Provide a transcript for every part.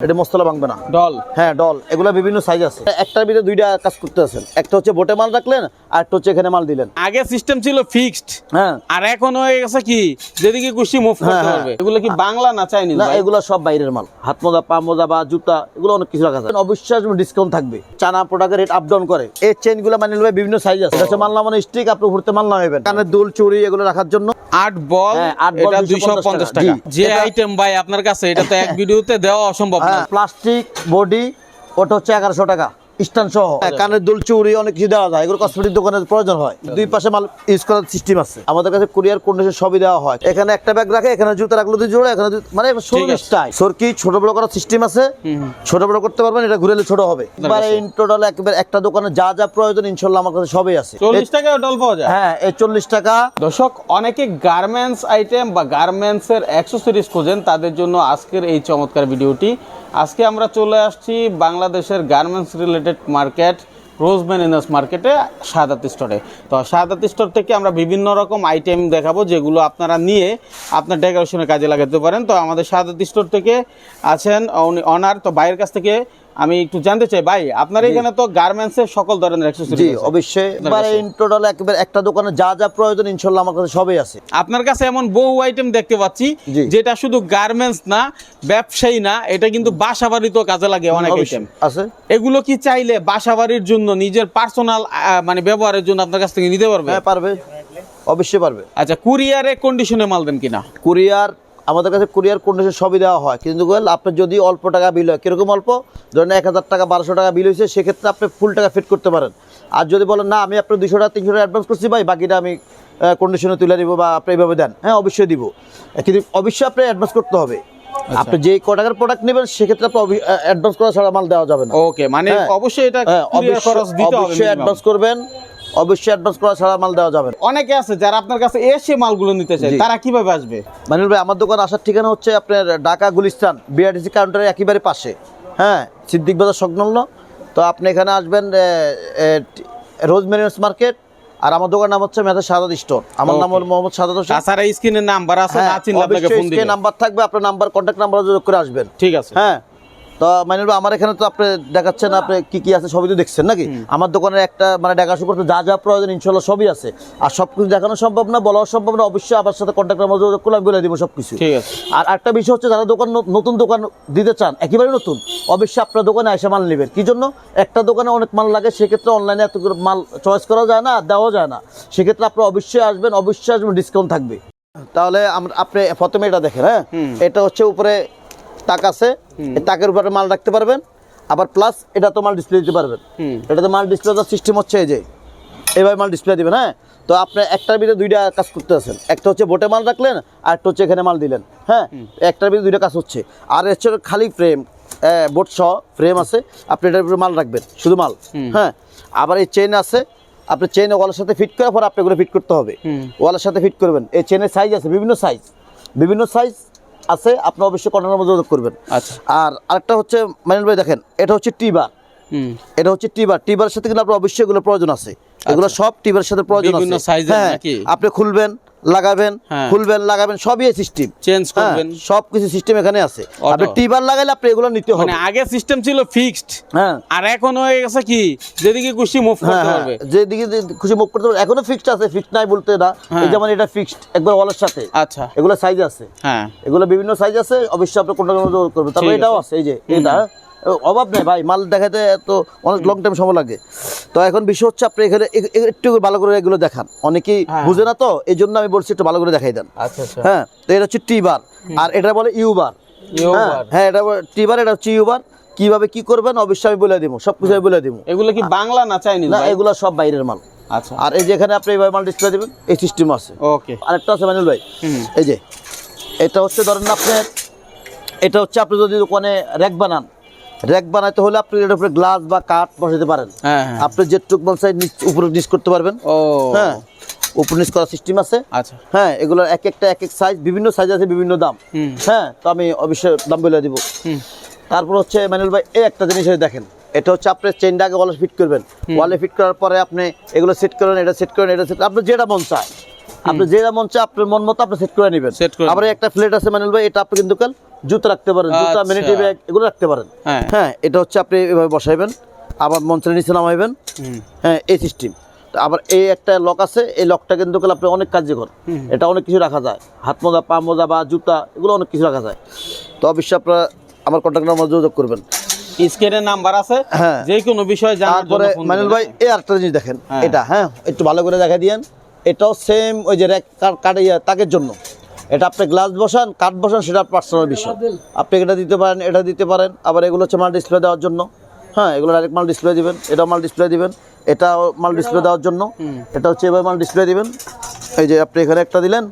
এটা মশলা ভাঙবে না। ডল? হ্যাঁ ডল। এগুলো বিভিন্ন সাইজ আছে। একটার ভিতরে দুইটা কাজ করতে আছেন। একটা হচ্ছে বোটে মাল রাখলেন আর একটা হচ্ছে এখানে মাল দিলেন। আগে সিস্টেম ছিল ফিক্সড হ্যাঁ। আর এখন হয়ে গেছে কি? যেদিকে খুশি মুভ হ্যাঁ, করতে হ্যাঁ। পারবে এগুলো কি বাংলা না চাইনিজ না এগুলো সব বাইরের মাল। হাত মোজা পা মোজা বা জুতা এগুলো অনেক কিছু রাখা আছে অবশ্যই ডিসকাউন্ট থাকবে। চানা প্রোডাক্টের রেট আপ ডাউন করে। এই চেনগুলো মানে নেবে বিভিন্ন সাইজ আছে। এটা মাল নামানো স্টিক আপনি ঘুরতে মাল নামাবেন। কানের দুল চুড়ি এগুলো রাখার জন্য। আট বল হ্যাঁ, এটা 250 250 টাকা। যে আইটেম ভাই আপনার কাছে এটা তো এক ভিডিওতে দেওয়া অসম্ভব। হ্যাঁ প্লাস্টিক বডি ওটা হচ্ছে এগারোশো টাকা স্ট্যান্ড সহ। হ্যাঁ, কানের দুল চুড়ি অনেক কিছু দেওয়া যায়। এগুলো কসমেটিক দোকানের প্রয়োজন হয়। দুই পাশে মাল ইউজ করার সিস্টেম আছে। আমাদের কাছে কুরিয়ার কন্ডিশন সবই দেওয়া হয়। এখানে একটা ব্যাগ রাখে এখানে জুতা রাখল দুই জোড়া এখানে মানে সরকি ছোট বড় করার সিস্টেম আছে? ছোট বড় করতে পারবেন এটা ঘুরেলে ছোট হবে। এবার ইন টোটাল একেবারে একটা দোকানে যা যা প্রয়োজন ইনশাল্লাহ আমার কাছে সবই আছে। চল্লিশ টাকা ডল পাওয়া যায়। হ্যাঁ এই চল্লিশ টাকা। দর্শক অনেকে গার্মেন্টস আইটেম বা গার্মেন্টসের অ্যাক্সেসরিজ খোঁজেন তাদের জন্য আজকের এই চমৎকার ভিডিওটি। আজকে আমরা চলে আসছি বাংলাদেশের গার্মেন্টস রিলেটেড মার্কেট রোজ ম্যানেজ মার্কেটে সাদাত স্টোরে তো সাদাত স্টোর থেকে আমরা বিভিন্ন রকম আইটেম দেখাবো যেগুলো আপনারা নিয়ে আপনার ডেকোরেশনের কাজে লাগাতে পারেন। তো আমাদের সাদাত স্টোর থেকে আছেন অনার তো বাইরের কাছ থেকে আমি একটু জানতে চাই ভাই আপনার এখানে তো গার্মেন্টসের সকল ধরনের জি অবশ্যই। ইন টোটাল একেবারে একটা দোকানে যা যা প্রয়োজন ইনশাল্লাহ আমার কাছে সবই আছে। আপনার কাছে এমন বহু আইটেম দেখতে পাচ্ছি। যেটা শুধু গার্মেন্টস না ব্যবসায়ী না এটা কিন্তু বাসা বাড়িতেও কাজে লাগে অনেক আইটেম আছে। এগুলো কি চাইলে বাসা বাড়ির জন্য নিজের পার্সোনাল মানে ব্যবহারের জন্য আপনার কাছ থেকে নিতে পারবে? হ্যাঁ পারবে। অবশ্যই পারবে। আচ্ছা কুরিয়ারে কন্ডিশনে মাল দেন কিনা? কুরিয়ার আমাদের কাছে কুরিয়ার কন্ডিশন সবই দেওয়া হয়। কিন্তু আপনার যদি অল্প টাকা বিল হয় কীরকম অল্প? ধরেন এক হাজার টাকা বারোশো টাকা বিল হয়েছে সেক্ষেত্রে আপনি ফুল টাকা ফিট করতে পারেন। আর যদি বলেন না আমি আপনার দুশো টাকা তিনশো টাকা অ্যাডভান্স করছি ভাই বাকিটা আমি কন্ডিশনে তুলে দিব বা আপনি এইভাবে দেন। হ্যাঁ অবশ্যই দিব। কিন্তু অবশ্যই আপনি অ্যাডভান্স করতে হবে। আপনি যে ক টাকার প্রোডাক্ট নেবেন সেক্ষেত্রে আপনি অ্যাডভান্স করা ছাড়া মাল দেওয়া যাবে না। ওকে মানে হ্যাঁ। অবশ্যই এটা হ্যাঁ অবশ্যই। অ্যাডভান্স করবেন। অবশ্যই অ্যাডভান্স করা ছাড়া মাল দেওয়া যাবে অনেকে আছে যারা আপনার কাছে এসে মালগুলো নিতে চায় তারা কীভাবে আসবে? মানিল ভাই আমার দোকান আসার ঠিকানা হচ্ছে আপনার ঢাকা গুলিস্তান বিআরটিসি কাউন্টারের একেবারে পাশে। হ্যাঁ সিদ্দিক বাজার সংলগ্ন। তো আপনি এখানে আসবেন রোজ মেরিনস মার্কেট আর আমার দোকান নাম হচ্ছে মেধা সাদাত স্টোর। আমার নাম হল মোহাম্মদ সাদাত হোসেন। তাছাড়া স্ক্রিনে নাম্বার আছে না চিনলে আপনাকে ফোন দিবে। নাম্বার থাকবে আপনার নাম্বার কন্টাক্ট নাম্বার যোগ করে আসবেন। ঠিক আছে। হ্যাঁ তো আমার এখানে তো আপনি দেখাচ্ছেন আপনি কি কি আছে সবই তো দেখছেন নাকি? আমার দোকানের একটা মানে দেখাশো করতে যা যা প্রয়োজন ইনশাল্লাহ সবই আছে। আর সব কিছু দেখানো সম্ভব না বলাও সম্ভব না অবশ্যই আমার সাথে কন্ট্যাক্ট নাম্বার যোগাযোগ করলে আমি বলে দিব সব কিছু আর একটা বিষয় হচ্ছে যারা দোকান নতুন দোকান দিতে চান একেবারে নতুন অবশ্যই আপনার দোকানে এসে মাল নেবেন। কি জন্য? একটা দোকানে অনেক মাল লাগে সেক্ষেত্রে অনলাইনে এত মাল চয়েস করা যায় না দেওয়া যায় না। সেক্ষেত্রে আপনি অবশ্যই আসবেন অবশ্যই আসবেন ডিসকাউন্ট থাকবে। তাহলে আমরা আপনি প্রথমে এটা দেখেন হ্যাঁ? এটা হচ্ছে উপরে তাক আছে এই তাকের উপরে মাল রাখতে পারবেন। আবার প্লাস এটা তো মাল ডিসপ্লে দিতে পারবেন। হুম। এটাতে মাল ডিসপ্লে দেওয়ার সিস্টেম হচ্ছে এই যে। এভাবে মাল ডিসপ্লে দিবেন হ্যাঁ? তো আপনি একটার ভিতরে দুইটা কাজ করতে আছেন। একটা হচ্ছে বোটে মাল রাখলেন আর একটা হচ্ছে এখানে মাল দিলেন হ্যাঁ? একটার ভিতরে দুইটা কাজ হচ্ছে। আর হচ্ছে খালি ফ্রেম বোট সহ ফ্রেম আছে আপনি এটার ভিতরে মাল রাখবেন শুধু মাল হ্যাঁ? আবার এই চেন আছে আপনি চেন ওয়ালের সাথে ফিট করার পর আপনি এগুলো ফিট করতে হবে। ওয়ালের সাথে ফিট করবেন। এই চেনের সাইজ আছে বিভিন্ন সাইজ বিভিন্ন সাইজ আছে আপনি অবশ্যই কন্ট্যাক্ট যোগাযোগ করবেন। আচ্ছা। আর আরেকটা হচ্ছে মাইনুল ভাই দেখেন এটা হচ্ছে টিবার। এটা হচ্ছে টিবার। টিবারের সাথে কিন্তু আপনার অবশ্যই এগুলো প্রয়োজন আছে। এগুলো সব টিবারের সাথে প্রয়োজন আচ্ছা। হ্যাঁ আপনি খুলবেন লাগাবেন হ্যাঁ। খুলবেন লাগাবেন সবই সিস্টেম চেঞ্জ করবেন। সব কিছু সিস্টেম এখানে আছে। আপনি টিবার লাগাইলে আপনি এগুলো নিতে হবে। মানে আগে সিস্টেম ছিল ফিক্সড হ্যাঁ। আর এখন হয়ে গেছে কি? যেদিকে খুশি মুভ হ্যাঁ করতে হ্যাঁ। পারবে যেদিকে খুশি মুখ করতে পারবে এখনও ফিক্সড আছে ফিক্সড নাই বলতে না। হ্যাঁ। এই যেমন এটা ফিক্সড একবার ওয়ালের সাথে। আচ্ছা। এগুলো সাইজ আছে। হ্যাঁ। এগুলো বিভিন্ন সাইজ আছে অবশ্যই আপনি কোনটা যোগাযোগ করবেন। তারপর এটাও আছে। এই যে এটা। অভাব নেই ভাই মাল দেখাতে তো অনেক লং টাইম সময় লাগে। তো এখন বিষয় হচ্ছে আপনি এখানে একটু ভালো করে এগুলো দেখান। অনেকেই হ্যাঁ। বুঝে না তো এই জন্য আমি বলছি একটু ভালো করে দেখাই দেন। আচ্ছা আচ্ছা। হ্যাঁ তো এটা হচ্ছে টি বার আর এটা বলে ইউবার। হ্যাঁ হ্যাঁ এটা টি বার এটা হচ্ছে ইউবার। কীভাবে কি করবেন অবশ্যই আমি বলে দিব সব কিছু আমি বলে দিব। এগুলো কি বাংলা না চাইনিজ না এগুলো সব বাইরের মাল। আচ্ছা। আর এই যে এখানে আপনি এইভাবে মাল ডিসপ্লে দিবেন এই সিস্টেম আছে। ওকে। আরেকটা আছে মানুল ভাই। এই যে এটা হচ্ছে ধরেন আপনার এটা হচ্ছে আপনি যদি দোকানে র্যাক বানান র্যাক বানাইতে হলে আপনি এটার উপরে গ্লাস বা কাঠ বসাতে পারেন। হ্যাঁ হ্যাঁ। আপনি যেটুক মাল সাইড উপরে নিচ করতে পারবেন। ও। হ্যাঁ উপর নিচ করার সিস্টেম আছে। আচ্ছা। হ্যাঁ এগুলোর এক একটা এক এক সাইজ বিভিন্ন সাইজ আছে বিভিন্ন দাম। হ্যাঁ তো আমি অবশ্যই দাম বলে দিব। তারপর হচ্ছে ম্যানুয়াল ভাই এই একটা জিনিস দেখেন এটা হচ্ছে আপনি চেনটা আগে ওয়ালে ফিট করবেন। ওয়ালে ফিট করার পরে আপনি এগুলো সেট করেন এটা সেট করেন এটা সেট আপনি যেটা মন চায়। আপনি যেটা মন চায় আপনার মন মতো আপনি সেট করে নেবেন। করে আবার একটা প্লেট আছে ম্যানুয়াল ভাই এটা আপনি কিন্তু কাল জুতো রাখতে পারেন জুতা আচ্ছা। মিনিটি ব্যাগ এগুলো রাখতে পারেন। হ্যাঁ। হ্যাঁ এটা হচ্ছে আপনি এভাবে বসাইবেন আবার মঞ্চের নিচে নামাইবেন। হ্যাঁ এই সিস্টেম আবার এই একটা লক আছে এই লকটা কিন্তু আপনি অনেক কার্যকর। এটা অনেক কিছু রাখা যায়। হাত মোজা পা মোজা বা জুতা এগুলো অনেক কিছু রাখা যায়। তো অবশ্যই আপনারা আমার কন্ট্যাক্ট নাম্বার যোগাযোগ করবেন। স্ক্রিনে নাম্বার আছে। হ্যাঁ। যে কোনো বিষয়ে জানার জন্য মানিল ভাই এই আরেকটা জিনিস দেখেন। হ্যাঁ। এটা হ্যাঁ একটু ভালো করে দেখা দিয়েন। এটাও সেম ওই যে কাটে তাকের জন্য। এটা আপনি গ্লাস বসান কাঠ বসান সেটা পার্সোনাল বিষয়। আপনি এটা দিতে পারেন এটা দিতে পারেন আবার এগুলো হচ্ছে মাল ডিসপ্লে দেওয়ার জন্য। হ্যাঁ এগুলো ডাইরেক্ট মাল ডিসপ্লে দিবেন এটাও মাল ডিসপ্লে দিবেন এটাও মাল ডিসপ্লে দেওয়ার জন্য। এটা হচ্ছে এবার মাল ডিসপ্লে দিবেন। এই যে আপনি এখানে একটা দিলেন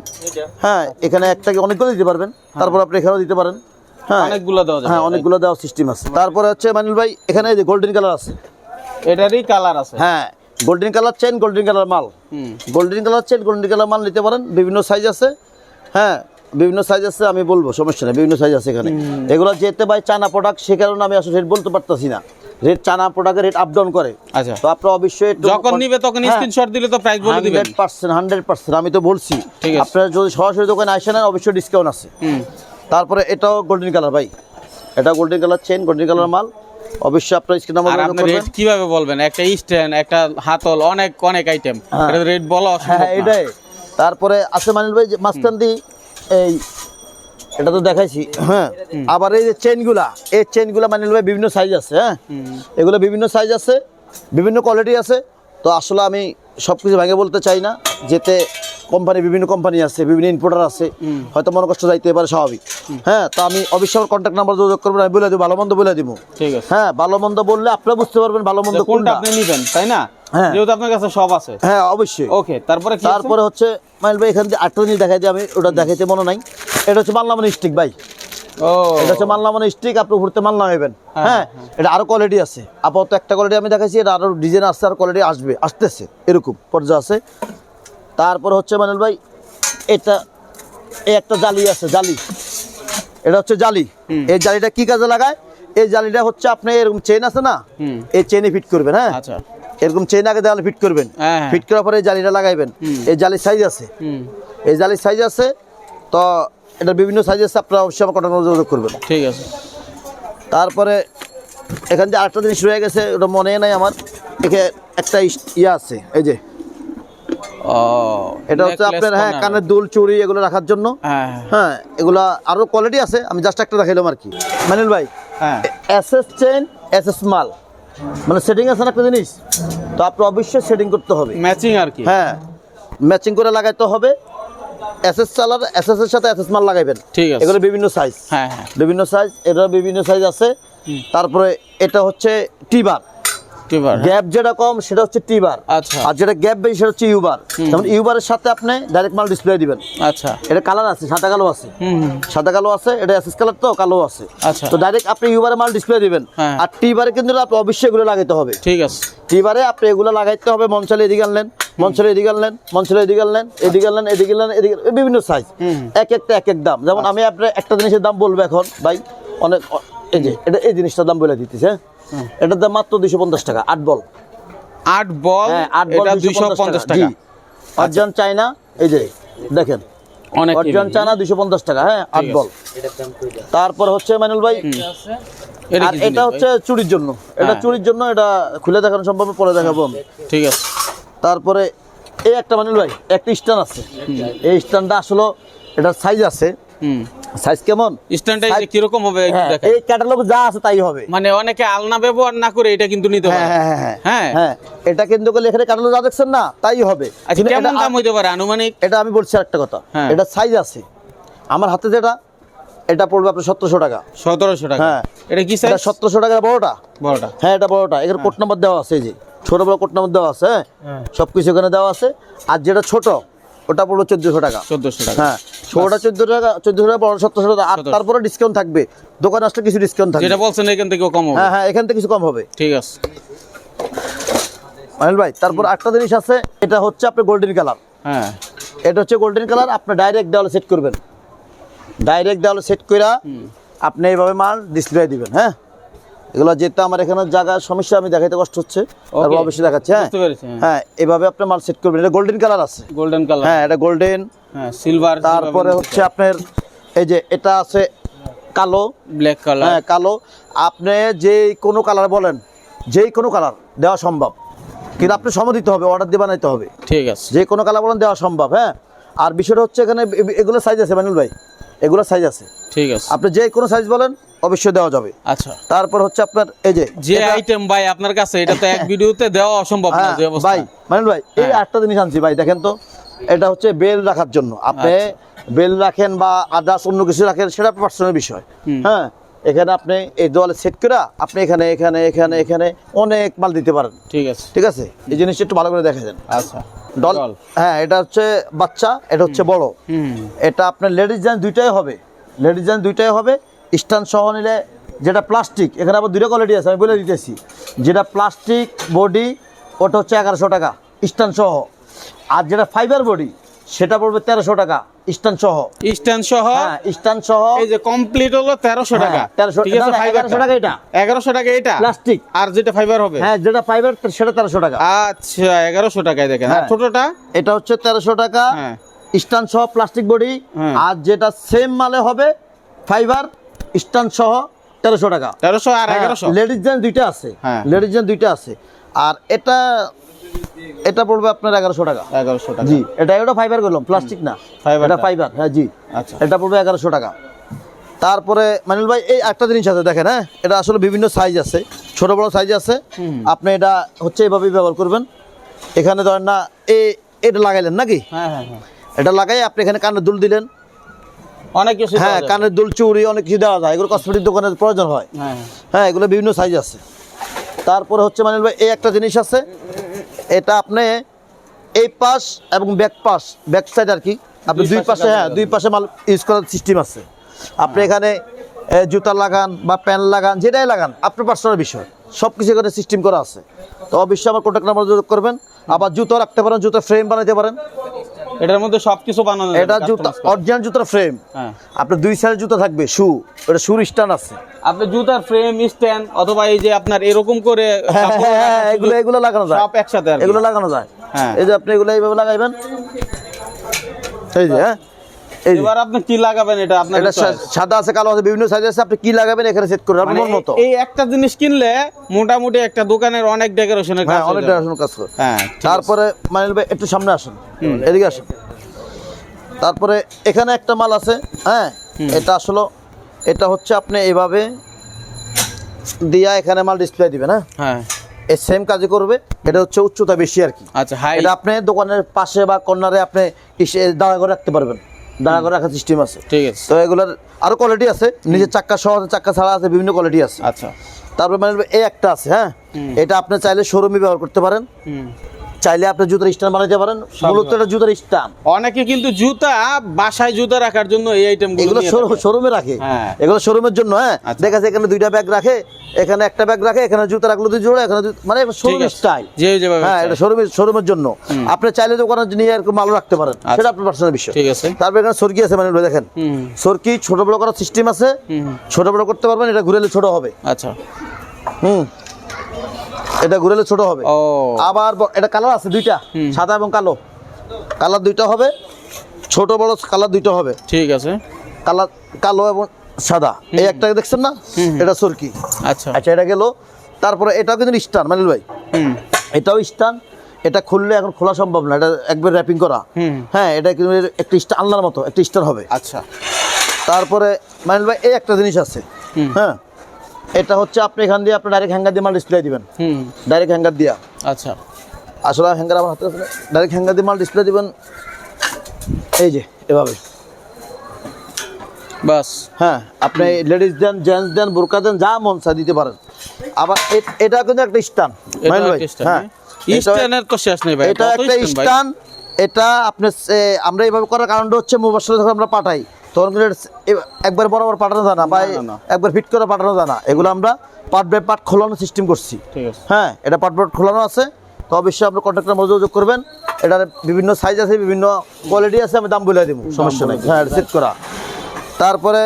হ্যাঁ এখানে একটাকে অনেকগুলো দিতে পারবেন তারপর আপনি এখানেও দিতে পারেন হ্যাঁ। অনেকগুলো দেওয়া হ্যাঁ অনেকগুলো দেওয়ার সিস্টেম আছে। তারপরে হচ্ছে মানিল ভাই এখানে এই যে গোল্ডেন কালার আছে। এটারই কালার আছে। হ্যাঁ golden colour chain golden colour মাল। হুম। Golden colour chain golden colour মাল নিতে পারেন বিভিন্ন সাইজ আছে। হ্যাঁ বিভিন্ন সাইজ আছে আমি বলব সমস্যা নেই বিভিন্ন সাইজ আছে এখানে। এগুলো যেতে ভাই চানা প্রোডাক্ট সে কারণে আমি আসলে রেট বলতে পারতেছি না। রেট চানা প্রোডাক্টের রেট আপ ডাউন করে। আচ্ছা। তো আপনারা অবশ্যই যখন নিবে তখন হ্যাঁ। স্ক্রিনশট দিলে তো প্রাইস বলে দিবেন। হান্ড্রেড পার্সেন্ট হান্ড্রেড পার্সেন্ট আমি তো বলছি। আপনারা যদি সরাসরি দোকানে আসেন অবশ্যই ডিসকাউন্ট আছে। তারপরে এটাও গোল্ডেন কালার ভাই। এটা golden colour chain golden colour মাল। অবশ্যই আপনার স্ক্রিন নাম্বার আপনি রেট কীভাবে বলবেন? একটা স্ট্যান্ড একটা হাতল অনেক অনেক আইটেম হ্যাঁ। এটা রেট বলা হ্যাঁ অসম্ভব না। এটাই। তারপরে আছে মানিল ভাই যে মাঝখান দিয়ে এই এটা তো দেখাইছি। হ্যাঁ। আবার এই যে চেনগুলা এই চেনগুলা মানিল ভাই বিভিন্ন সাইজ আছে হ্যাঁ? এগুলো বিভিন্ন সাইজ আছে বিভিন্ন কোয়ালিটি আছে। তো আসলে আমি সব কিছু ভেঙে বলতে চাই না যেতে কোম্পানি বিভিন্ন কোম্পানি আছে বিভিন্ন ইম্পোর্টার আছে হয়তো মনে কষ্ট যাইতে পারে স্বাভাবিক। হ্যাঁ তো আমি অবশ্যই আমার কন্ট্যাক্ট নাম্বার যোগাযোগ করবেন আমি বলে দিব ভালো মন্দ বলে দিব। ঠিক আছে। হ্যাঁ ভালো মন্দ বললে আপনারা বুঝতে পারবেন ভালো মন্দ কোনটা। আপনি নেবেন তাই না। যেহেতু আপনার কাছে সব আছে। হ্যাঁ অবশ্যই। ওকে তারপরে তারপরে হচ্ছে মাইল ভাই এখান থেকে আটটা জিনিস দেখাই দিই আমি ওটা দেখাইতে মনে নাই। এটা হচ্ছে মাল্লামনি স্টিক ভাই। ও। এটা হচ্ছে মাল্লামনি স্টিক আপনি ঘুরতে মাল নামাবেন হ্যাঁ এটা আরও কোয়ালিটি আছে। আপাতত একটা কোয়ালিটি আমি দেখাইছি এটা আরও ডিজাইন আসছে আর কোয়ালিটি আসবে আসতেছে এরকম পর্যায়ে আছে। তারপর হচ্ছে মানিল ভাই এটা এই একটা জালি আছে জালি। এটা হচ্ছে জালি। এই জালিটা কি কাজে লাগায়? এই জালিটা হচ্ছে আপনি এরকম চেন আছে না। এই চেনে ফিট করবেন হ্যাঁ? আচ্ছা। এরকম চেন আগে দেওয়ালে ফিট করবেন। হ্যাঁ, হ্যাঁ। ফিট করার পরে জালিটা লাগাইবেন। এই জালির সাইজ আছে। এই জালির সাইজ আছে তো এটা বিভিন্ন সাইজ আছে আপনারা অবশ্যই আমার কটন যোগাযোগ করবেন। ঠিক আছে। তারপরে এখান থেকে আরেকটা জিনিস রয়ে গেছে ওটা মনে নাই আমার। এখানে একটা ইয়ে আছে এই যে। এটা হচ্ছে আপনার হ্যাঁ কানের দুল চুড়ি এগুলো রাখার জন্য। হ্যাঁ হ্যাঁ। এগুলা আরও কোয়ালিটি আছে আমি জাস্ট একটা দেখাইলাম আর কি। মানিল ভাই হ্যাঁ। S S chain S S মাল। মানে সেটিং আছে না একটা জিনিস? তো আপনি অবশ্যই সেটিং করতে হবে। ম্যাচিং আর কি? হ্যাঁ। ম্যাচিং করে লাগাইতে হবে। এসএস এস চালার এস এস এর সাথে এস এস মাল লাগাইবেন। ঠিক আছে। এগুলো বিভিন্ন সাইজ হ্যাঁ হ্যাঁ। বিভিন্ন সাইজ এটার বিভিন্ন সাইজ আছে। তারপরে এটা হচ্ছে টিবার গ্যাপ যেটা কম সেটা হচ্ছে টিবার। আচ্ছা। আর যেটা গ্যাপ বেশি সেটা হচ্ছে ইউবার। যেমন ইউবারের সাথে আপনি ডাইরেক্ট মাল ডিসপ্লে দিবেন। আচ্ছা। এটা কালার আছে সাদা কালো আছে। সাদা কালো আছে এটা এসএস কালার তো কালো আছে। আচ্ছা। তো ডাইরেক্ট আপনি ইউবারে মাল ডিসপ্লে দিবেন। হ্যাঁ। আর টিবারে কিন্তু আপনি অবশ্যই এগুলো লাগাইতে হবে। ঠিক আছে। টিবারে আপনি এগুলো লাগাইতে হবে মঞ্চালে এদিকে আনলেন মঞ্চালে এদিকে আনলেন মঞ্চালে এদিকে আনলেন এদিকে আনলেন এদিকে আনলেন এদিকে বিভিন্ন সাইজ এক একটা এক এক দাম। যেমন আমি আপনার একটা জিনিসের দাম বলব এখন ভাই অনেক এই যে এটা এই জিনিসটার দাম বলে দিতেছে হ্যাঁ? এটার দাম মাত্র দুশো পঞ্চাশ টাকা আট বল। আট বল হ্যাঁ আট বল দুইশো পঞ্চাশ টাকা। অর্জন চায়না এই যে দেখেন। অনেক অর্জন চায়না দুশো পঞ্চাশ টাকা হ্যাঁ আট বল। তারপর হচ্ছে মানুল ভাই এটা আর এটা হচ্ছে চুরির জন্য। এটা হ্যাঁ। চুরির জন্য এটা খুলে দেখানো সম্ভব পরে দেখাবো আমি। ঠিক আছে। তারপরে এই একটা মানুল ভাই একটা স্ট্যান্ড আছে। এই স্ট্যান্ডটা আসলে এটার সাইজ আছে। সাইজ কেমন? স্ট্যান্ডটা Size- কীরকম হবে হ্যাঁ, এই ক্যাটালগ যা আছে তাই হবে। মানে অনেকে আলনা ব্যবহার না করে এটা কিন্তু নিতে হ্যাঁ পারে হ্যাঁ হ্যাঁ। হ্যাঁ। হ্যাঁ এটা কিন্তু করলে এখানে ক্যাটালগ যা দেখছেন না তাই হবে। আচ্ছা কেমন দাম হইতে পারে আনুমানিক? এটা আমি বলছি একটা কথা। হ্যাঁ। এটা সাইজ আছে। আমার হাতে যেটা এটা পড়বে আপনার সতেরোশো টাকা। সতেরোশো টাকা। হ্যাঁ। এটা কি সাইজ সতেরোশো টাকা বড়টা? বড়টা। হ্যাঁ এটা বড়টা। এখানে কোট নাম্বার দেওয়া আছে এই যে। ছোট বড় কোট নাম্বার দেওয়া আছে হ্যাঁ? সব কিছু এখানে দেওয়া আছে। আর যেটা ছোট ওটা পড়বে চোদ্দশো টাকা। চোদ্দশো টাকা। হ্যাঁ ছোটটা চোদ্দ টাকা চোদ্দশো টাকা বড় সতেরোশো টাকা আর তারপরে ডিসকাউন্ট থাকবে। দোকানে আসলে কিছু ডিসকাউন্ট থাকবে। যেটা বলছেন এখান থেকেও কম হবে। হ্যাঁ হ্যাঁ এখান থেকে কিছু কম হবে। ঠিক আছে। মানিল ভাই তারপর একটা জিনিস আছে এটা হচ্ছে আপনার গোল্ডেন কালার হ্যাঁ। এটা হচ্ছে গোল্ডেন কালার আপনি ডাইরেক্ট দেওয়ালে সেট করবেন। ডাইরেক্ট দেওয়ালে সেট করে আপনি এইভাবে মাল ডিসপ্লে দিবেন হ্যাঁ? এগুলো যেতে আমার এখানে জায়গার সমস্যা আমি দেখাইতে কষ্ট হচ্ছে। তারপর অবশ্যই দেখাচ্ছি হ্যাঁ? হ্যাঁ। হ্যাঁ এভাবে আপনি মাল সেট করবেন। এটা গোল্ডেন কালার আছে। গোল্ডেন কালার হ্যাঁ এটা গোল্ডেন হ্যাঁ সিলভার তারপরে হচ্ছে আপনার এই যে এটা আছে কালো। ব্ল্যাক কালার হ্যাঁ কালো। আপনি যে কোনো কালার বলেন যেই কোনো কালার দেওয়া সম্ভব। কিন্তু আপনি সময় দিতে হবে অর্ডার দিয়ে বানাইতে হবে। ঠিক আছে। যে কোনো কালার বলেন দেওয়া সম্ভব হ্যাঁ? আর বিষয়টা হচ্ছে এখানে এগুলো সাইজ আছে মানিল ভাই। এগুলো সাইজ আছে। ঠিক আছে। আপনি যে কোনো সাইজ বলেন অবশ্যই দেওয়া যাবে। আচ্ছা। তারপর হচ্ছে আপনার এই যে যে আইটেম ভাই আপনার কাছে এটা তো এক ভিডিওতে দেওয়া অসম্ভব না হ্যাঁ, যে অবস্থা। ভাই মানিল ভাই এই হ্যাঁ। আটটা জিনিস আনছি ভাই দেখেন তো। এটা হচ্ছে বেল রাখার জন্য। আপনি আচ্ছা। বেল রাখেন বা আদার্স অন্য কিছু রাখেন সেটা পার্সোনাল বিষয়। হ্যাঁ এখানে আপনি এই দেওয়ালে সেট করে আপনি এখানে এখানে এখানে এখানে অনেক মাল দিতে পারেন। ঠিক আছে। ঠিক আছে? এই জিনিসটা একটু ভালো করে দেখা দেন। আচ্ছা। ডল। হ্যাঁ এটা হচ্ছে বাচ্চা এটা হচ্ছে বড়। এটা আপনার লেডিস জেন্টস দুইটাই হবে। লেডিস জেন্টস দুইটাই হবে স্ট্যান্ড সহ নিলে যেটা প্লাস্টিক এখানে আবার দুইটা কোয়ালিটি আছে আমি বলে দিতেছি। যেটা প্লাস্টিক বডি ওটা হচ্ছে এগারোশো টাকা স্ট্যান্ড সহ। আর যেটা ফাইবার বডি সেটা পড়বে তেরোশো টাকা স্ট্যান্ড সহ। স্ট্যান্ড সহ হ্যাঁ স্ট্যান্ড সহ। এই যে কমপ্লিট হলো তেরোশো টাকা। হ্যাঁ, 1300 ঠিক আছে 1100 টাকা এটা। এগারোশো টাকা এটা? প্লাস্টিক। আর যেটা ফাইবার হবে? হ্যাঁ যেটা ফাইবার সেটা তেরোশো টাকা। আচ্ছা এগারোশো টাকায় দেখেন। আর হ্যাঁ। ছোটটা? এটা হচ্ছে তেরোশো টাকা। স্ট্যান্ড সহ প্লাস্টিক বডি। আর যেটা সেম মালে হবে ফাইবার স্ট্যান্ড সহ তেরোশো টাকা। তেরোশো আর এগারোশো? লেডিস জেন্টস দুইটা আছে। হ্যাঁ। লেডিস জেন্টস দুইটা আছে। আর এটা এটা পড়বে আপনার এগারোশো টাকা। এগারোশো টাকা। জি এটা এটা ফাইবার করলাম প্লাস্টিক না। Fiber এটা ফাইবার হ্যাঁ জি। আচ্ছা। এটা পড়বে এগারোশো টাকা। তারপরে মানিল ভাই এই একটা জিনিস আছে দেখেন হ্যাঁ এটা আসলে বিভিন্ন সাইজ আছে। ছোট বড় সাইজ আছে। আপনি এটা হচ্ছে এইভাবেই ব্যবহার করবেন। এখানে ধরেন না এ এটা লাগাইলেন নাকি? হ্যাঁ হ্যাঁ হ্যাঁ। এটা লাগাই আপনি এখানে কানের দুল দিলেন। অনেক কিছু হ্যাঁ কানের দুল চুড়ি অনেক কিছু দেওয়া যায়। এগুলো কসমেটিক দোকানে প্রয়োজন হয়। হ্যাঁ হ্যাঁ। এগুলো বিভিন্ন সাইজ আছে। তারপরে হচ্ছে মানে ভাই এই একটা জিনিস আছে। এটা আপনি এই পাশ এবং ব্যাক পাশ ব্যাক সাইড আর কি আপনি দুই পাশে হ্যাঁ দুই পাশে মাল ইউজ করার সিস্টেম আছে। আপনি এখানে এ, জুতা লাগান বা প্যান্ট লাগান যেটাই লাগান আপনার পার্সোনাল বিষয়। সব কিছু এখানে সিস্টেম করা আছে। তো অবশ্যই আমার কন্ট্যাক্ট নাম্বার যোগাযোগ করবেন। আবার জুতো রাখতে পারেন জুতো ফ্রেম বানাইতে পারেন। এটার মধ্যে সবকিছু বানানো এটা জুতা অরিজিনাল জুতার ফ্রেম হ্যাঁ। আপনার দুই সাইজের জুতা থাকবে শু এটা শুর স্ট্যান্ড আছে। আপনি জুতার ফ্রেম স্ট্যান্ড অথবা এই যে আপনার এরকম করে হ্যাঁ, হ্যাঁ, হ্যাঁ, এগুলো এগুলো লাগানো যায়। সব একসাথে এগুলো লাগানো যায়। হ্যাঁ। এই যে আপনি এগুলো এইভাবে লাগাইবেন। এই যে হ্যাঁ। এবার আপনি কি লাগাবেন এটা আপনার এটা সাদা আছে কালো আছে বিভিন্ন সাইজ আছে আপনি কি লাগাবেন এখানে সেট করে আপনার মতো। এই একটা জিনিস কিনলে মোটামুটি একটা দোকানের অনেক ডেকোরেশনের কাজ হ্যাঁ অনেক যাবে। দেখাশোনার কাজ করে। হ্যাঁ তারপরে মানিল ভাই একটু সামনে আসুন। এদিকে আসুন। তারপরে এখানে একটা মাল আছে হ্যাঁ? এটা আসলে এটা হচ্ছে আপনি এইভাবে দিয়া এখানে মাল ডিসপ্লে দিবেন হ্যাঁ? হ্যাঁ। এই সেম কাজে করবে। এটা হচ্ছে উচ্চতা বেশি আর কি। আচ্ছা এটা আপনি দোকানের পাশে বা কর্নারে আপনি দাঁড়া করে রাখতে পারবেন। দাঁড়া করে রাখার সিস্টেম আছে। ঠিক আছে। তো এগুলোর আরও কোয়ালিটি আছে। নিজের চাক্কা সহ চাক্কা ছাড়া আছে বিভিন্ন কোয়ালিটি আছে। আচ্ছা। তারপরে মানে এই একটা আছে হ্যাঁ? এটা আপনি চাইলে শোরুমে ব্যবহার করতে পারেন। চাইলে আপনি জুতার স্ট্যান্ড বানাইতে পারেন। মূলত এটা জুতার স্ট্যান্ড অনেকে কিন্তু জুতা বাসায় জুতা রাখার জন্য এই আইটেম এগুলো শোরুমে রাখে। হ্যাঁ। এগুলো শোরুমের জন্য হ্যাঁ। আচ্ছা। দেখা যাচ্ছে এখানে দুইটা ব্যাগ রাখে এখানে একটা ব্যাগ রাখে এখানে জুতা রাখল দুই জোড়া এখানে মানে শোরুম স্টাইল হ্যাঁ এটা শোরুমের শোরুমের জন্য। আপনি চাইলে দোকানে নিয়ে এরকম মাল রাখতে পারেন। আচ্ছা। সেটা আপনার পার্সোনাল বিষয়। ঠিক আছে। তারপরে এখানে সরকি আছে মানে দেখেন। সরকি ছোট বড় করার সিস্টেম আছে। ছোট বড় করতে পারবেন এটা ঘুরেলে ছোট হবে। আচ্ছা। হুম। এটা ঘুরেলে ছোট হবে। ও। আবার এটা কালার আছে দুইটা সাদা এবং কালো। কালার দুইটা হবে ছোট বড় কালার দুইটা হবে। ঠিক আছে। কালার কালো এবং সাদা। এই একটা দেখছেন না? এটা সরকি। আচ্ছা। আচ্ছা এটা গেল। তারপরে এটাও কিন্তু স্টান মানিল ভাই। হুম। এটাও স্টান। এটা খুললে এখন খোলা সম্ভব না। এটা একবার র্যাপিং করা। হ্যাঁ এটা কিন্তু একটা স্টার আল্লাহর মতো একটা স্টার হবে। আচ্ছা। তারপরে মানিল ভাই এই একটা জিনিস আছে। হ্যাঁ এটা হচ্ছে আপনি এখান দিয়ে আপনি ডাইরেক্ট হ্যাঙ্গার দিয়ে মাল ডিসপ্লে দিবেন। হুম। ডাইরেক্ট হ্যাঙ্গার দিয়া। আচ্ছা। আসলে হ্যাঙ্গার আমার হাতে ডাইরেক্ট হ্যাঙ্গার দিয়ে মাল ডিসপ্লে দিবেন। এই যে এভাবে। বাস। হ্যাঁ আপনি লেডিস দেন জেন্টস দেন বোরকা দেন যা মন চা দিতে পারেন। আবার এটা কিন্তু একটা স্টান হ্যাঁ? স্ট্যান্ডের তো শেষ নেই ভাই এটা একটা স্টান এটা আপনি আমরা এইভাবে করার কারণটা হচ্ছে মোবাইল যখন আমরা পাঠাই তখন একবার বরাবর পাঠানো যায় না বা। একবার ফিট করে পাঠানো যায় না। এগুলো আমরা পার্ট বাই পার্ট খোলানো সিস্টেম করছি। হ্যাঁ এটা পার্ট বাই খোলানো আছে। তো অবশ্যই আপনার কন্ট্যাক্ট নাম্বার যোগাযোগ করবেন। এটার বিভিন্ন সাইজ আছে বিভিন্ন কোয়ালিটি আছে আমি দাম বলে দেবো সমস্যা নেই। হ্যাঁ সেট করা। তারপরে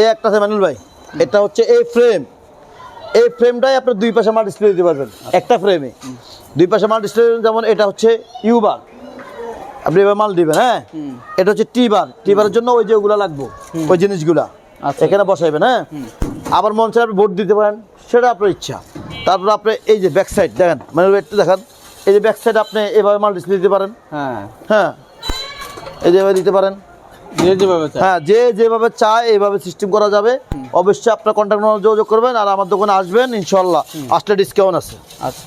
এই একটা আছে মানুল ভাই। এটা হচ্ছে এই ফ্রেম এই ফ্রেমটাই আপনার দুই পাশে মাল ডিসপ্লে দিতে পারবেন। একটা ফ্রেমে দুই পাশে মাল ডিসপ্লে যেমন এটা হচ্ছে ইউ বার আপনি এবার মাল দিবেন হ্যাঁ? এটা হচ্ছে টি বার টি বারের জন্য ওই যে ওগুলা লাগবে ওই জিনিসগুলা। আচ্ছা। এখানে বসাইবেন হ্যাঁ? আবার মন চাইলে আপনি ভোট দিতে পারেন সেটা আপনার ইচ্ছা। তারপর আপনি এই যে ব্যাক সাইড দেখেন মানে একটু দেখান। এই যে ব্যাক সাইড আপনি এভাবে মাল ডিসপ্লে দিতে পারেন। হ্যাঁ। হ্যাঁ? এই যেভাবে দিতে পারেন। চাই হ্যাঁ যে যেভাবে চায় এইভাবে সিস্টেম করা যাবে। অবশ্যই আপনার কন্ট্যাক্ট নম্বর যোগাযোগ করবেন আর আমার দোকানে আসবেন ইনশাল্লাহ আসলে ডিসকাউন্ট আছে। আচ্ছা।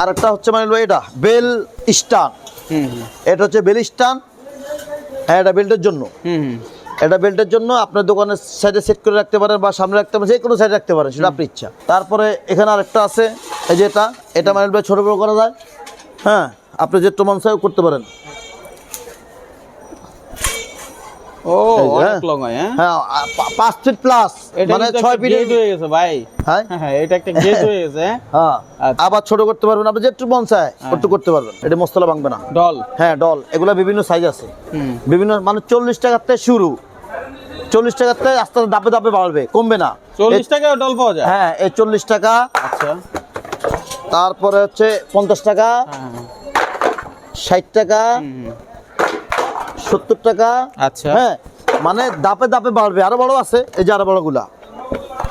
আর একটা আরেকটা হচ্ছে মানে এটা বেল স্টান। এটা হচ্ছে বেল স্টান। হ্যাঁ এটা বেল্টের জন্য। এটা বেল্টের জন্য আপনার দোকানের সাইডে সেট করে রাখতে পারেন বা সামনে রাখতে পারেন যে কোনো সাইডে রাখতে পারেন সেটা আপনার ইচ্ছা। তারপরে এখানে আরেকটা আছে এই যে এটা এটা মানে ছোটো বড়ো করা যায়। হ্যাঁ আপনি যে টোমান সাহেব করতে পারেন। ও অনেক হ্যাঁ। লং হয় হ্যাঁ? হ্যাঁ আ- পাঁচ ফিট প্লাস মানে কিন্তু ছয় একটা ফিট হয়ে গেছে ভাই। হ্যাঁ? হ্যাঁ হ্যাঁ এটা একটা গেজ হয়ে গেছে হ্যাঁ। হ্যাঁ আচ্ছা। আবার ছোট করতে পারবেন আপনি যেটু মন চায় একটু করতে পারবেন। এটা মশলা ভাঙবে না। ডল। হ্যাঁ ডল। এগুলো বিভিন্ন সাইজ আছে। হুম। বিভিন্ন মানে চল্লিশ টাকার থেকে শুরু। চল্লিশ টাকার থেকে আস্তে আস্তে দাপে দাপে বাড়বে কমবে না। চল্লিশ টাকা ডল পাওয়া যায়? হ্যাঁ এই চল্লিশ টাকা। আচ্ছা। তারপরে হচ্ছে পঞ্চাশ টাকা। ষাট টাকা। হুম, সত্তর টাকা। আচ্ছা। হ্যাঁ মানে দাপে দাপে বাড়বে। আরও বড় আছে এই যে আরও বড়গুলা।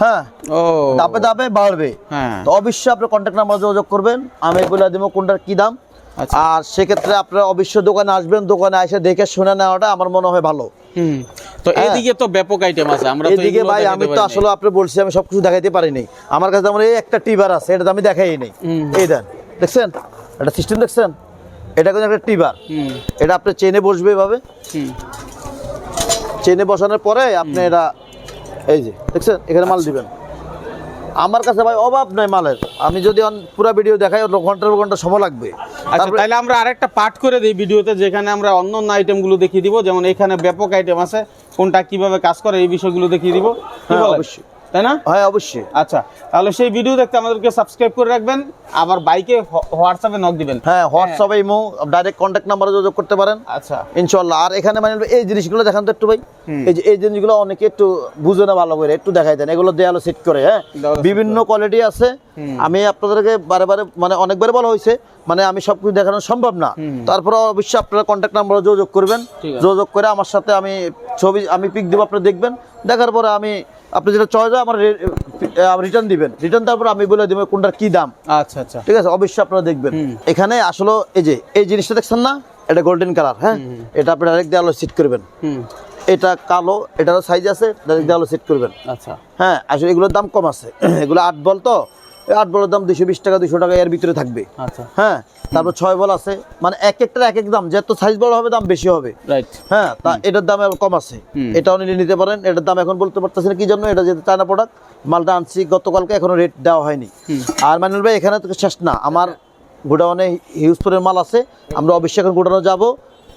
হ্যাঁ ও। দাপে দাপে বাড়বে। হ্যাঁ। তো অবশ্যই আপনার কন্ট্যাক্ট নাম্বার যোগাযোগ করবেন। আমি বলে দেবো কোনটার কি দাম। আচ্ছা। আর সেক্ষেত্রে আপনারা অবশ্যই দোকানে আসবেন দোকানে এসে দেখে শুনে নেওয়াটা আমার মনে হয় ভালো। হুম। তো হ্যাঁ। এইদিকে তো ব্যাপক আইটেম আছে আমরা তো এদিকে ভাই আমি তো আসলে আপনি বলছি আমি সবকিছু দেখাইতে পারিনি। আমার কাছে আমার এই একটা টিবার আছে এটা তো আমি দেখাই নেই। এই দেন দেখছেন? এটা সিস্টেম দেখছেন? এটা কিন্তু একটা টিবার। এটা আপনি চেনে বসবে এভাবে। চেনে বসানোর পরে আপনি এটা এই যে দেখছেন? এখানে মাল দিবেন। আমার কাছে ভাই অভাব নাই মালের। আমি যদি পুরো ভিডিও দেখাই ওর ঘণ্টার পর ঘণ্টা সময় লাগবে। আচ্ছা তাহলে আমরা আরেকটা পার্ট করে দিই ভিডিওতে যেখানে আমরা অন্য অন্য আইটেমগুলো দেখিয়ে দিব। যেমন এখানে ব্যাপক আইটেম আছে কোনটা কীভাবে কাজ করে এই বিষয়গুলো দেখিয়ে দিব। হ্যাঁ, অবশ্যই। তাই না? হ্যাঁ অবশ্যই। আচ্ছা তাহলে সেই ভিডিও দেখতে আমাদেরকে সাবস্ক্রাইব করে রাখবেন আবার বাইকে হোয়াটসঅ্যাপে নক দিবেন। হ্যাঁ হোয়াটসঅ্যাপে ইমো ডাইরেক্ট কন্ট্যাক্ট নাম্বারে যোগাযোগ করতে পারেন। আচ্ছা। ইনশাল্লাহ আর এখানে মানে এই জিনিসগুলো দেখান তো একটু ভাই। এই যে এই জিনিসগুলো অনেকে একটু বুঝে না ভালো করে একটু দেখাই দেন। এগুলো দেয়ালো সেট করে হ্যাঁ? বিভিন্ন কোয়ালিটি আছে। আমি আপনাদেরকে বারে বারে মানে অনেকবারে বলা হয়েছে মানে আমি সবকিছু দেখানো সম্ভব না। তারপরে অবশ্যই আপনারা কন্ট্যাক্ট নাম্বারে যোগাযোগ করবেন। যোগাযোগ করে আমার সাথে আমি ছবি আমি পিক দেবো আপনারা দেখবেন। দেখার পরে আমি আপনি যেটা চয়েস হয় আমার রিটার্ন দিবেন। রিটার্ন তারপর আমি বলে দেবো কোনটার কি দাম। আচ্ছা আচ্ছা। ঠিক আছে? অবশ্যই আপনারা দেখবেন। এখানে আসলে এই যে এই জিনিসটা দেখছেন না? এটা গোল্ডেন কালার হ্যাঁ? এটা আপনি ডাইরেক্ট দেওয়ালো সেট করবেন। হুম। এটা কালো এটারও সাইজ আছে ডাইরেক্ট দেওয়ালো সেট করবেন। আচ্ছা। হ্যাঁ আসলে এগুলোর দাম কম আছে। এগুলো আট বল তো? আট বলের দাম দুশো বিশ টাকা দুশো টাকা এর ভিতরে থাকবে। আচ্ছা। হ্যাঁ তারপর ছয় বল আছে। মানে এক একটার এক এক দাম যত সাইজ বড় হবে দাম বেশি হবে। হ্যাঁ তা এটার দাম কম আছে। এটাও নিলে নিতে পারেন। এটার দাম এখন বলতে পারতেছি না কি জন্য এটা যেহেতু চায়না প্রোডাক্ট মালটা আনছি গতকালকে এখনও রেট দেওয়া হয়নি। আর মানুষ ভাই এখানে তো শেষ না। আমার গোডাউনে হিউজপুরের মাল আছে। আমরা অবশ্যই এখন গোডাউনে যাব।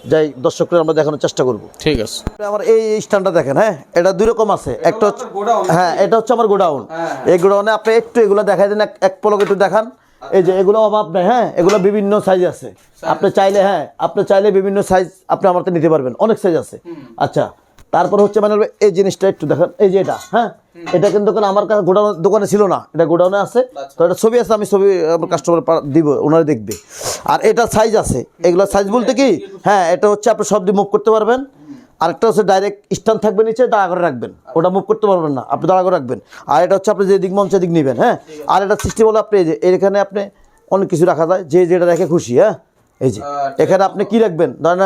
যাই দর্শকরা আমরা দেখানোর চেষ্টা করব। ঠিক আছে। আমার এই স্ট্যান্ডটা দেখেন হ্যাঁ? এটা দুই রকম আছে। একটা হচ্ছে হ্যাঁ এটা হচ্ছে আমার গোডাউন। এই গোডাউনে আপনি একটু এগুলো দেখাই দেন এক- এক পলক একটু দেখান। এই যে এগুলো অভাব নেই হ্যাঁ? এগুলো বিভিন্ন সাইজ আছে। আপনি চাইলে হ্যাঁ আপনি চাইলে বিভিন্ন সাইজ আপনি আমার নিতে পারবেন। অনেক সাইজ আছে। আচ্ছা তারপর হচ্ছে মানে এই জিনিসটা একটু দেখেন এই যে এটা হ্যাঁ? এটা কিন্তু কোনো আমার কাছে গোডাউন দোকানে ছিল না এটা গোডাউনে আছে। তো এটা ছবি আছে আমি ছবি আমার কাস্টমার দিব ওনারা দেখবে। আর এটা সাইজ আছে এগুলো সাইজ বলতে কি? হ্যাঁ এটা হচ্ছে আপনি সব দিয়ে মুভ করতে পারবেন। আরেকটা হচ্ছে ডাইরেক্ট স্ট্যান্ড থাকবে নিচে দাঁড়া করে রাখবেন। ওটা মুভ করতে পারবেন না আপনি দাঁড়া করে রাখবেন। আর এটা হচ্ছে আপনি যে দিক মঞ্চে দিক নেবেন হ্যাঁ? আর এটা সিস্টেম হলো আপনি এই যে এখানে আপনি অনেক কিছু রাখা যায় যে যেটা রেখে খুশি হ্যাঁ? এই যে এখানে আপনি কি রাখবেন? ধরেন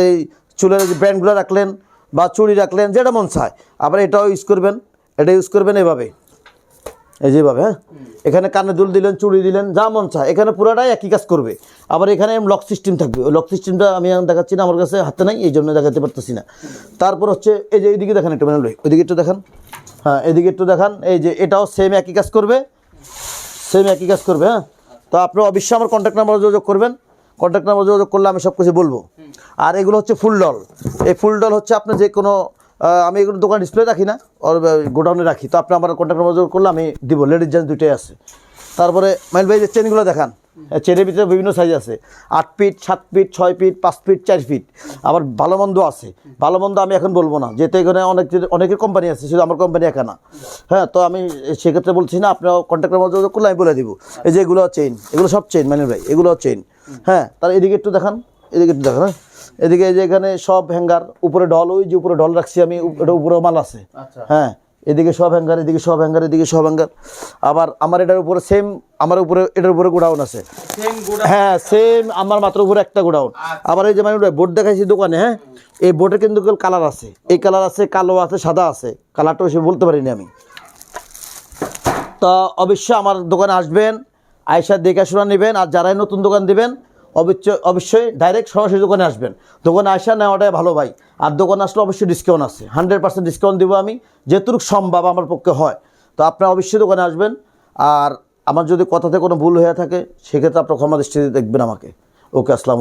এই চুলের যে ব্র্যান্ডগুলো রাখলেন বা চুড়ি রাখলেন, যেটা মন চায়। আবার এটাও ইউজ করবেন, এটা ইউজ করবেন এভাবে। এই যেভাবে হ্যাঁ? এখানে কানে দুল দিলেন, চুড়ি দিলেন, যা মন চায়। এখানে পুরোটাই একই কাজ করবে। আবার এখানে লক সিস্টেম থাকবে। ওই লক সিস্টেমটা আমি এখন দেখাচ্ছি না, আমার কাছে হাতে নাই, এই জন্য দেখাতে পারতেছি না। তারপর হচ্ছে, এই যে এইদিকে দেখেন একটু মানে ওইদিকে একটু দেখান। হ্যাঁ এদিকে একটু দেখান। এই যে এটাও সেম একই কাজ করবে। সেম একই কাজ করবে হ্যাঁ? তো আপনি অবশ্যই আমার কন্ট্যাক্ট নাম্বার যোগাযোগ করবেন। কন্ট্যাক্ট নাম্বার যোগাযোগ করলে আমি সব কিছু বলব। আর এগুলো হচ্ছে ফুল ডল এই ফুল ডল হচ্ছে আপনি যে কোনো আমি এগুলো দোকান ডিসপ্লে রাখি না, ওর গোডাউনে রাখি। তো আপনি আমার কন্ট্যাক্ট নাম্বার যোগাযোগ করলে আমি দিব। লেডিস জেন্টস দুটোই আছে। তারপরে মাইল ভাই যে চেনগুলো দেখান চেনের ভিতরে বিভিন্ন সাইজ আছে। আট ফিট সাত ফিট ছয় ফিট পাঁচ ফিট চার ফিট আবার ভালো মন্দ আছে। ভালো মন্দ আমি এখন বলব না। যেহেতু এখানে অনেক, অনেকের কোম্পানি আছে, শুধু আমার কোম্পানি একা না। হ্যাঁ তো আমি সেক্ষেত্রে বলছি না আপনার কন্ট্যাক্ট নাম্বার যোগাযোগ করলে আমি বলে দিব। এই যে এগুলো চেইন এগুলো সব চেইন মানে ভাই, এগুলো চেইন হ্যাঁ তার এদিকে একটু দেখান এদিকে একটু দেখান হ্যাঁ। এদিকে এই যে এখানে সব হ্যাঙ্গার উপরে ডল ওই যে উপরে ডল রাখছি আমি এটা উপরে মাল আছে। আচ্ছা। হ্যাঁ এদিকে সব হ্যাঙ্গার এদিকে সব হ্যাঙ্গার এদিকে সব হ্যাঙ্গার। আবার আমার এটার উপরে সেম আমার উপরে এটার উপরে গোডাউন আছে। সেম হ্যাঁ সেম আমার মাত্র উপরে একটা গোডাউন আবার এই যে মানে বোর্ড দেখাইছি দোকানে হ্যাঁ এই বোর্ডে কিন্তু কালার আছে। এই কালার আছে কালো আছে সাদা আছে। কালারটা সে বলতে পারিনি আমি। তা অবশ্যই আমার দোকানে আসবেন। আয়সা দেখাশোনা নেবেন আর যারাই নতুন দোকান দেবেন, অবশ্যই অবশ্যই ডাইরেক্ট সরাসরি দোকানে আসবেন। দোকানে আসা নেওয়াটাই ভালো ভাই। আর দোকানে আসলে অবশ্যই ডিসকাউন্ট আছে। হান্ড্রেড পার্সেন্ট ডিসকাউন্ট দেবো আমি, যেটুকু সম্ভব আমার পক্ষে হয়। তো আপনারা অবশ্যই দোকানে আসবেন। আর আমার যদি কথাতে কোনো ভুল হয়ে থাকে, সেক্ষেত্রে আপনার ক্ষমা দৃষ্টিতে দেখবেন আমাকে। ওকে, আসসালাম